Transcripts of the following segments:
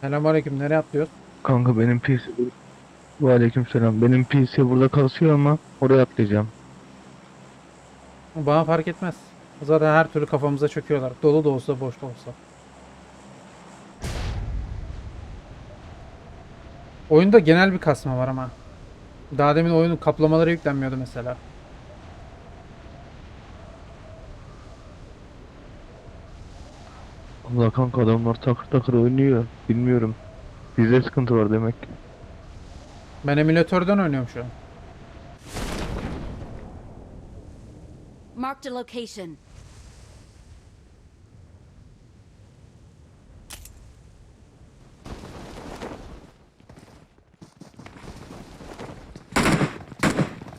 Selamünaleyküm. Nereye atlıyoruz? Kanka benim PC... Bu aleykümselam. Benim PC burada kasıyor ama oraya atlayacağım. Bana fark etmez. Zaten her türlü kafamıza çöküyorlar. Dolu da olsa boş da olsa. Oyunda genel bir kasma var ama. Daha demin oyunun kaplamaları yüklenmiyordu mesela. Allah kanka adamlar takır takır oynuyor. Bilmiyorum. Bizde sıkıntı var demek ki. Ben emülatörden oynuyorum şu an. Marked a location.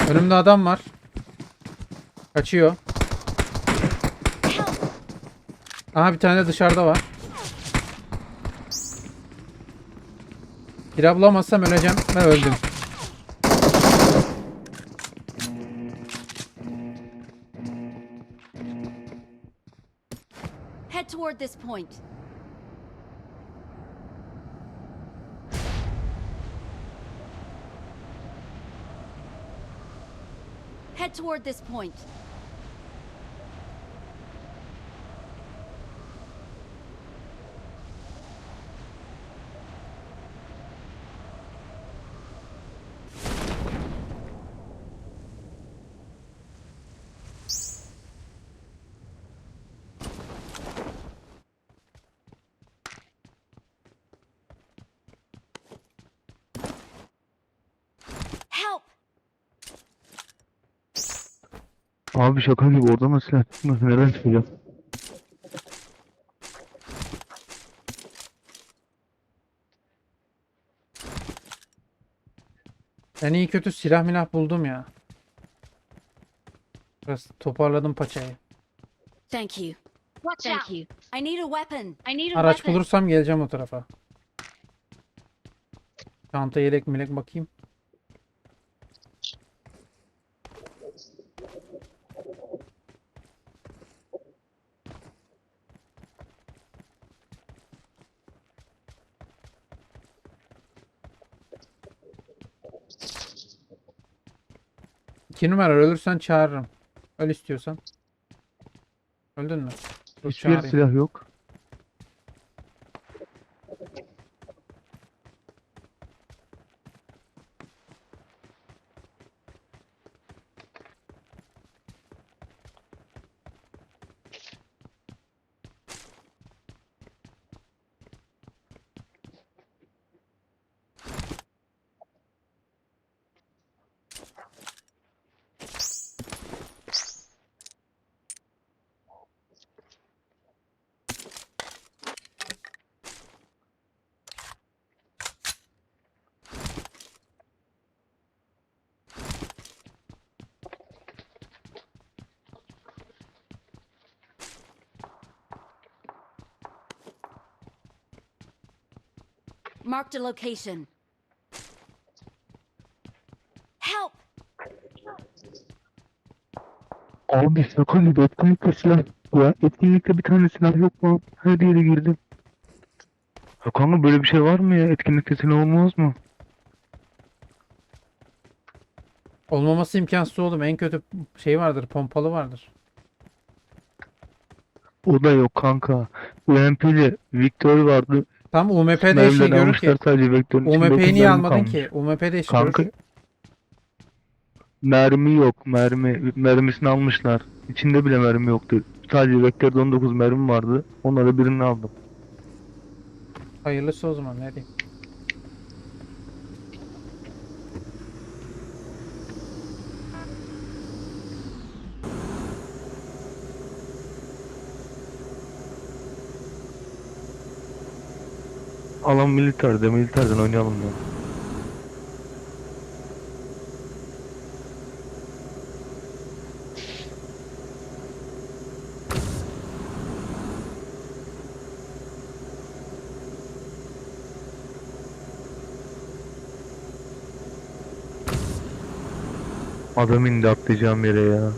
Önümde adam var. Kaçıyor. Aha bir tane dışarıda var. Kira bulamazsam öleceğim ve öldüm. Head toward this point. Head toward this point. Help! Abi şaka gibi oradan nasıl silah çıkmaz? Nereden çıkacağım? Ben iyi kötü silah milah buldum ya. Biraz toparladım paçayı. Thank you. Watch Thank out. you. I need a weapon. I need a Araç weapon. bulursam geleceğim o tarafa. Çanta yelek milek bakayım. İki numara ölürsen çağırırım. Öl istiyorsan. Öldün mü? Dur Hiçbir çağırayım. silah yok. Marked a location. Help! Abi şaka gibi etkinlikte silah ya. Etkinlikte bir tane silah yok mu? Her yere girdim. Ya kanka böyle bir şey var mı ya? Etkinlikte silah olmaz mı? Olmaması imkansız oğlum. En kötü şey vardır, pompalı vardır. O da yok kanka. UMP'li Victor vardı. Tam UMP'de Mermileri görür ki. UMP'yi niye almadın kalmış. ki? UMP'de eş Kanka görür. mermi yok mermi. Mermisini almışlar. İçinde bile mermi yoktu. Sadece Vector'da 19 mermi vardı. Onları birini aldım. Hayırlısı o zaman ne diyeyim. Alan militerde, militerden oynayalım ya. Adam indi atlayacağım yere ya.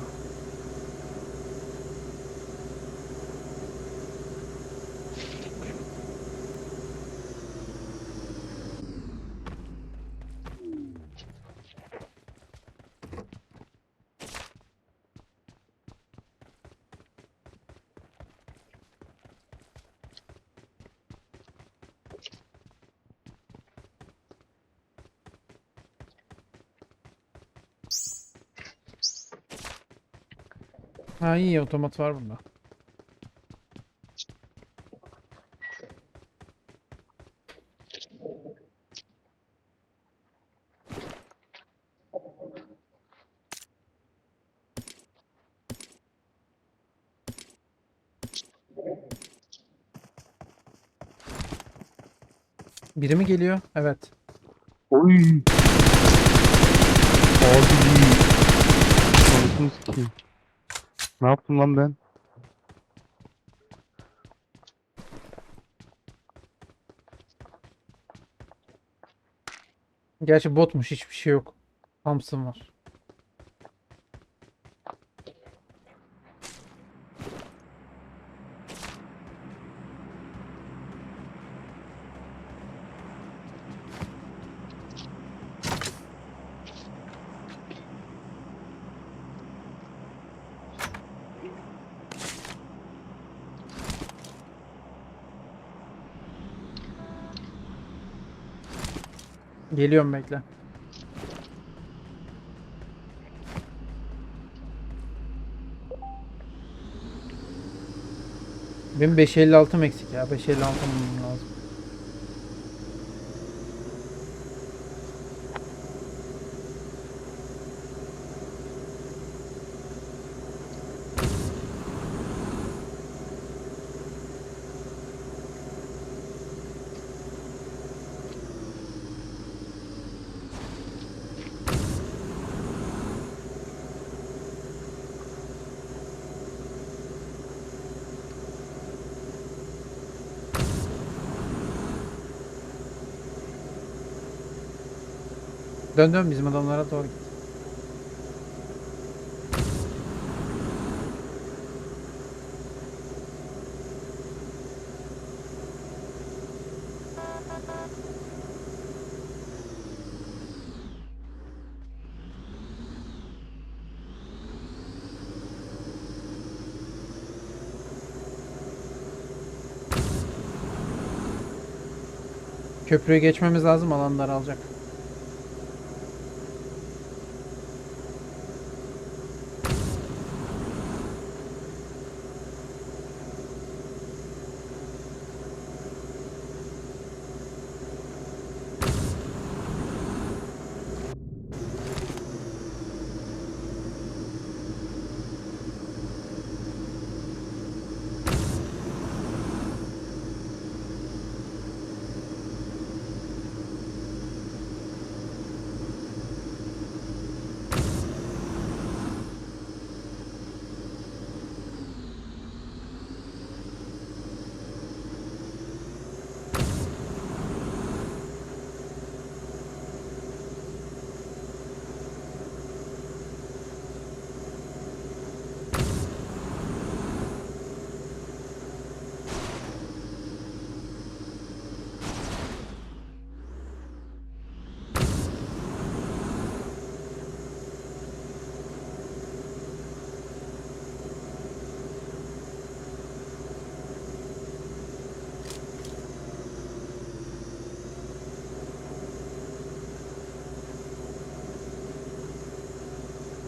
Ha iyi otomat var bunda. Biri mi geliyor? Evet. Oy. Abi. Anasını sikeyim. Ne yaptım lan ben? Gerçi botmuş hiçbir şey yok. Thompson var. Geliyorum bekle. Benim 556 eksik ya. 556 bulmam lazım. Dön dön bizim adamlara doğru git. Köprüyü geçmemiz lazım alan daralacak.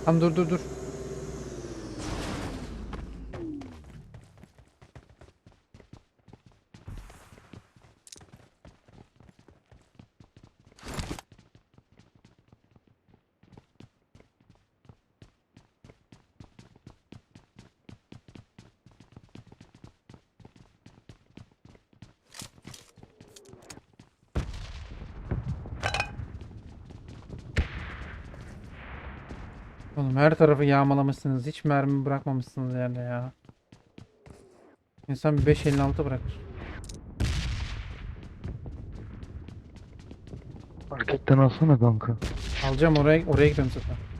Tamam dur dur dur. Her tarafı yağmalamışsınız. Hiç mermi bırakmamışsınız yerde ya. İnsan bir 556 bırakır. Marketten alsana kanka. Alacağım oraya oraya gidiyorum zaten.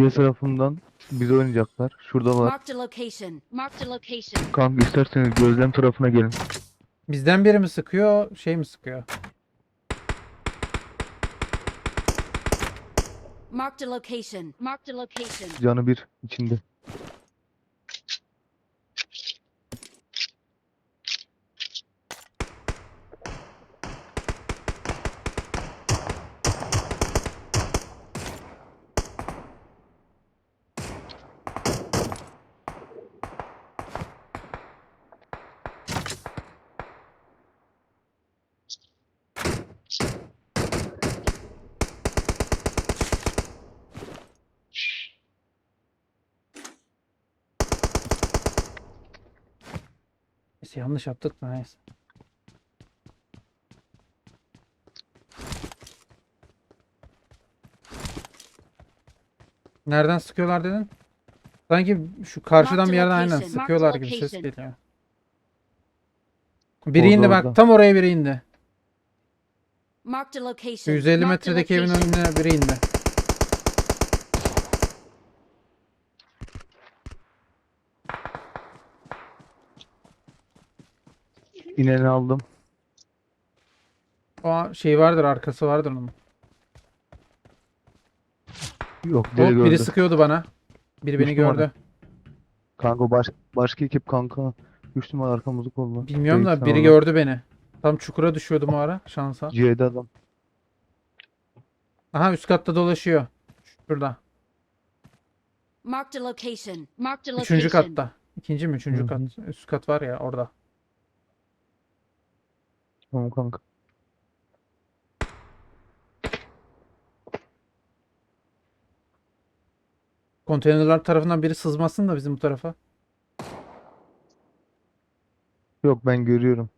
C tarafından bizi oynayacaklar. Şurada var. Marked a location. Marked a location. Kanka isterseniz gözlem tarafına gelin. Bizden biri mi sıkıyor, şey mi sıkıyor? Marked a location. Marked a location. Canı bir içinde. Neyse yanlış yaptık da neyse. Nereden sıkıyorlar dedin? Sanki şu karşıdan bir yerden aynen sıkıyorlar gibi ses geliyor. Biri Orada, indi orada. bak tam oraya biri indi. Marked a Şu location. 150 Marked a metredeki evin location. önüne biri indi. İneni aldım. O şey vardır arkası vardır onun. Yok Hop deli biri gördü. sıkıyordu bana. Biri beni Üç numara. gördü. Kanka baş, başka ekip kanka. 3 numara arkamızı kolla. Bilmiyorum da biri gördü beni. Tam çukura düşüyordum o ara şansa. C'de adam. Aha üst katta dolaşıyor. Şurada. Marked a location. Marked a location. Üçüncü katta. İkinci mi? Üçüncü Hı kat. Üst kat var ya orada. Tamam kanka. Konteynerler tarafından biri sızmasın da bizim bu tarafa. Yok ben görüyorum.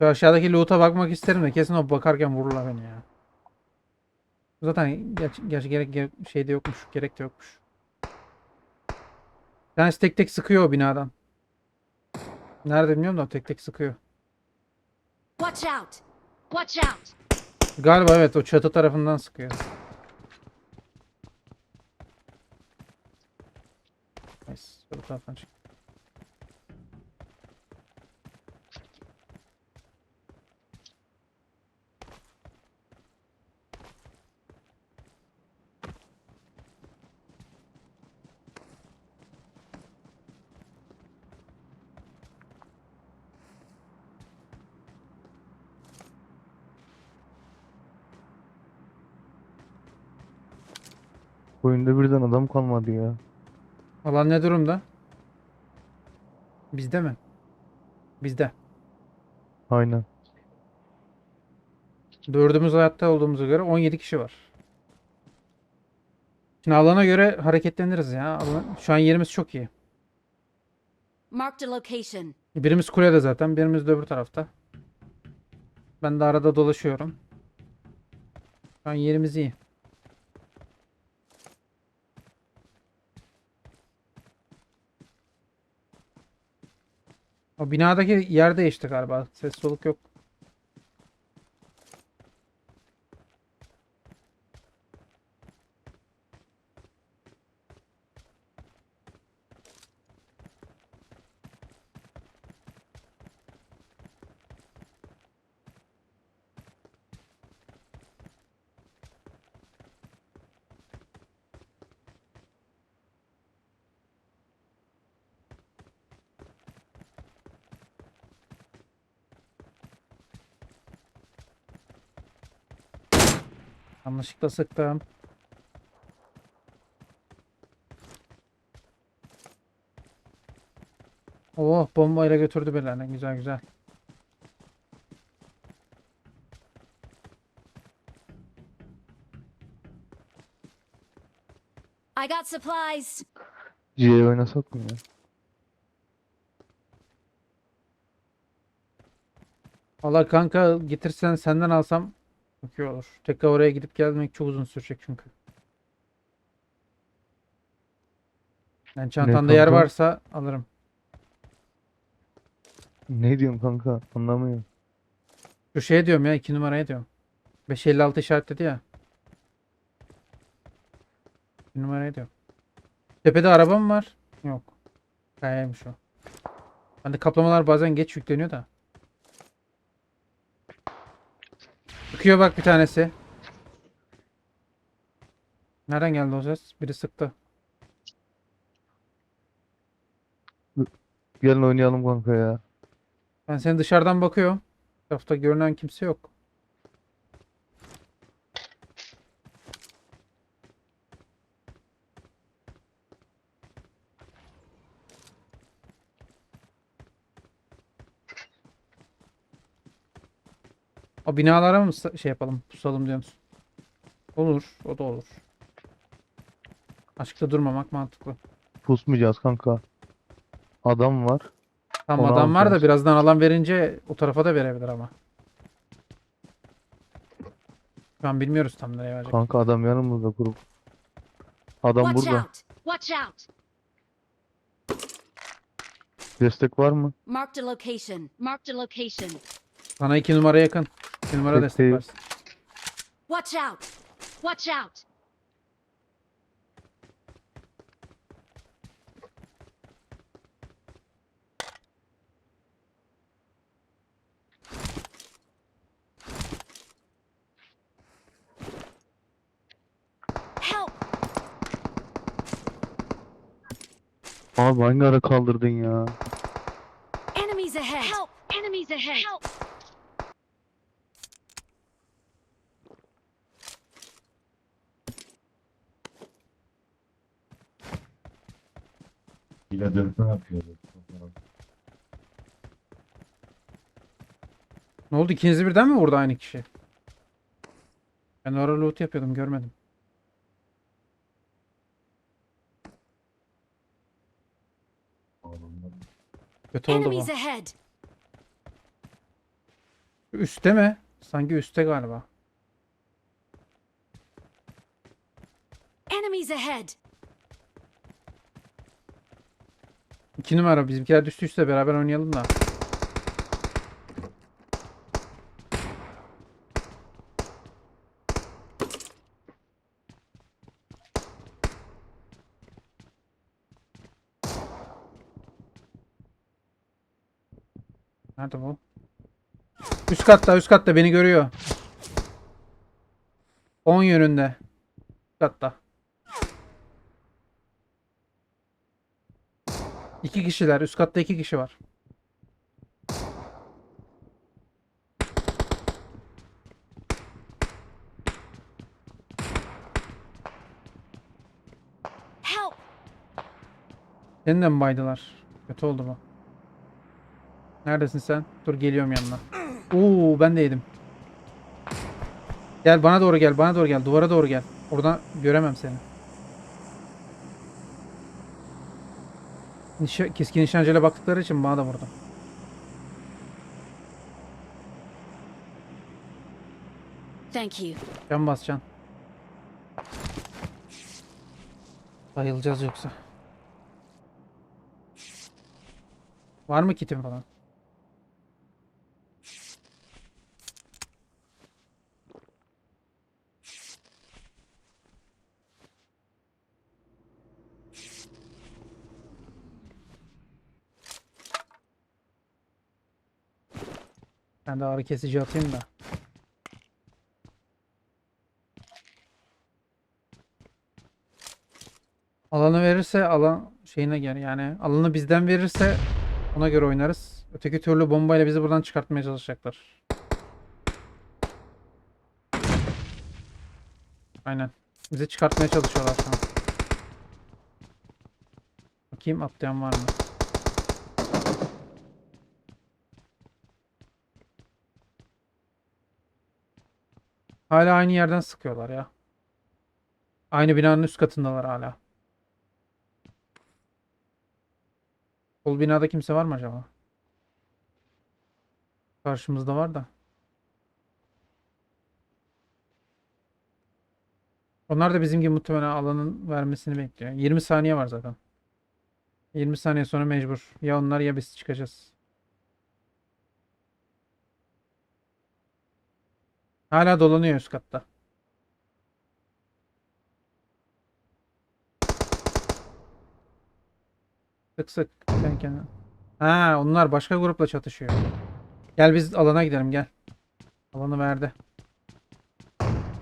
Şu aşağıdaki loot'a bakmak isterim de kesin o bakarken vururlar beni ya. Zaten gerçi gerek ge- şeyde yokmuş. Gerek de yokmuş. Tanesi tek tek sıkıyor o binadan. Nerede bilmiyorum da tek tek sıkıyor. Watch out. Watch out. Galiba evet o çatı tarafından sıkıyor. Neyse bu taraftan çık. Oyunda birden adam kalmadı ya. Alan ne durumda? Bizde mi? Bizde. Aynen. Dördümüz hayatta olduğumuza göre 17 kişi var. Şimdi alana göre hareketleniriz ya. Alan- Şu an yerimiz çok iyi. Marked a location. Birimiz kulede zaten, birimiz de öbür tarafta. Ben de arada dolaşıyorum. Şu an yerimiz iyi. O binadaki yer değişti galiba. Ses soluk yok. Yanlışlıkla sıktım. Oh bombayla götürdü beni. Güzel güzel. I got supplies. C'ye oynasak mı ya? Allah kanka getirsen senden alsam olur. Tekrar oraya gidip gelmek çok uzun sürecek çünkü. Yani çantanda yer kanka? varsa alırım. Ne diyorsun kanka? Anlamıyorum. Şu şey diyorum ya 2 numaraya diyorum. 556 işaretledi ya. 2 numaraya diyorum. Tepede araba mı var? Yok. Kayaymış o. Bende kaplamalar bazen geç yükleniyor da. Sıkıyor bak bir tanesi. Nereden geldi o ses? Biri sıktı. Gelin oynayalım kanka ya. Ben seni dışarıdan bakıyorum. Etrafta görünen kimse yok. O binalara mı şey yapalım, pusalım diyorsun? Olur, o da olur. Açıkta durmamak mantıklı. Pusmayacağız kanka. Adam var. Tam Onu adam var da alacağız. birazdan alan verince o tarafa da verebilir ama. Şu an bilmiyoruz tam nereye verecek. Kanka adam yanımızda grup. Adam Watch burada. out! Watch out! Destek var mı? Marked a location. Marked a location. Sana iki numara yakın. Peki. destek versin. Watch out! Watch out! Help! Abi hangi ara kaldırdın ya? Enemies ahead! Help! Enemies ahead! Help! Yine dönme yapıyordu. Ne oldu? İkinizi birden mi vurdu aynı kişi? Ben orada loot yapıyordum görmedim. Kötü oldu bu. Üste mi? Sanki üstte galiba. Enemies ahead! İki numara bizimkiler düştüyse beraber oynayalım da. Nerede bu? Üst katta, üst katta beni görüyor. 10 yönünde. Üst katta. İki kişiler. Üst katta iki kişi var. Seni de mi baydılar? Kötü oldu bu. Neredesin sen? Dur geliyorum yanına. Oo ben de yedim. Gel bana doğru gel. Bana doğru gel. Duvara doğru gel. Oradan göremem seni. Nişa keskin nişancıyla baktıkları için bana da vurdu. Thank you. Can basacaksın. Bayılacağız yoksa. Var mı kitin falan? Ben de ağrı kesici atayım da. Alanı verirse alan şeyine göre yani alanı bizden verirse ona göre oynarız. Öteki türlü bombayla bizi buradan çıkartmaya çalışacaklar. Aynen. Bizi çıkartmaya çalışıyorlar şu an. Bakayım atlayan var mı? Hala aynı yerden sıkıyorlar ya. Aynı binanın üst katındalar hala. Sol binada kimse var mı acaba? Karşımızda var da. Onlar da bizim gibi muhtemelen alanın vermesini bekliyor. 20 saniye var zaten. 20 saniye sonra mecbur. Ya onlar ya biz çıkacağız. Hala dolanıyor üst katta. Sık sık. Kendine. Ha onlar başka grupla çatışıyor. Gel biz alana gidelim gel. Alanı verdi.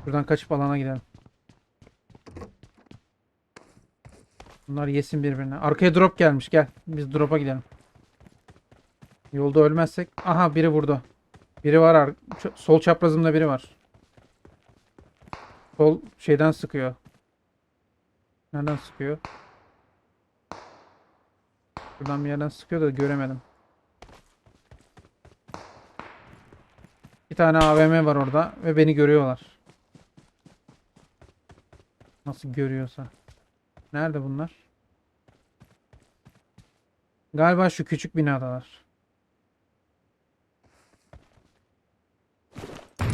Buradan kaçıp alana gidelim. Bunlar yesin birbirine. Arkaya drop gelmiş gel. Biz drop'a gidelim. Yolda ölmezsek. Aha biri vurdu. Biri var. Sol çaprazımda biri var. Sol şeyden sıkıyor. Nereden sıkıyor? Buradan bir yerden sıkıyor da göremedim. Bir tane AVM var orada ve beni görüyorlar. Nasıl görüyorsa. Nerede bunlar? Galiba şu küçük binadalar.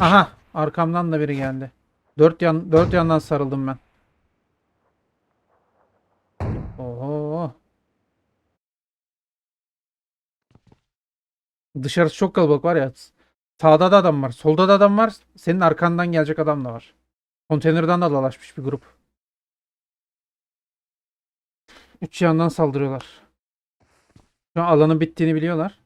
Aha, arkamdan da biri geldi. Dört yan dört yandan sarıldım ben. Oho. Dışarısı çok kalabalık var ya. Sağda da adam var. Solda da adam var. Senin arkandan gelecek adam da var. Konteynerden de dolaşmış bir grup. Üç yandan saldırıyorlar. Şu an alanın bittiğini biliyorlar.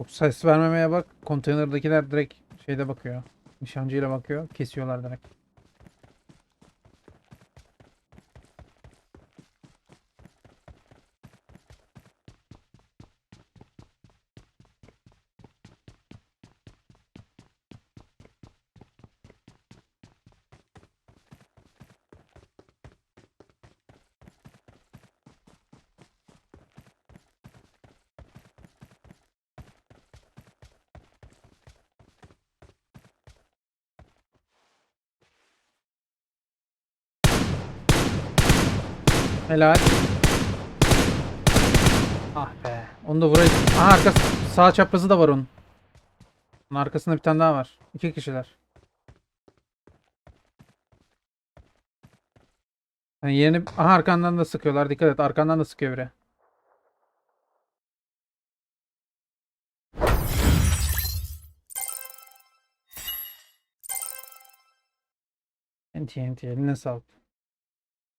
O ses vermemeye bak. Konteynerdakiler direkt şeyde bakıyor. Nişancıyla bakıyor. Kesiyorlar direkt. Helal. Ah be. Onu da vurayım. Aha arkası. Sağ çaprazı da var onun. Onun arkasında bir tane daha var. İki kişiler. Yani yerini... Aha arkandan da sıkıyorlar. Dikkat et. Arkandan da sıkıyor biri. NT NT eline sağlık.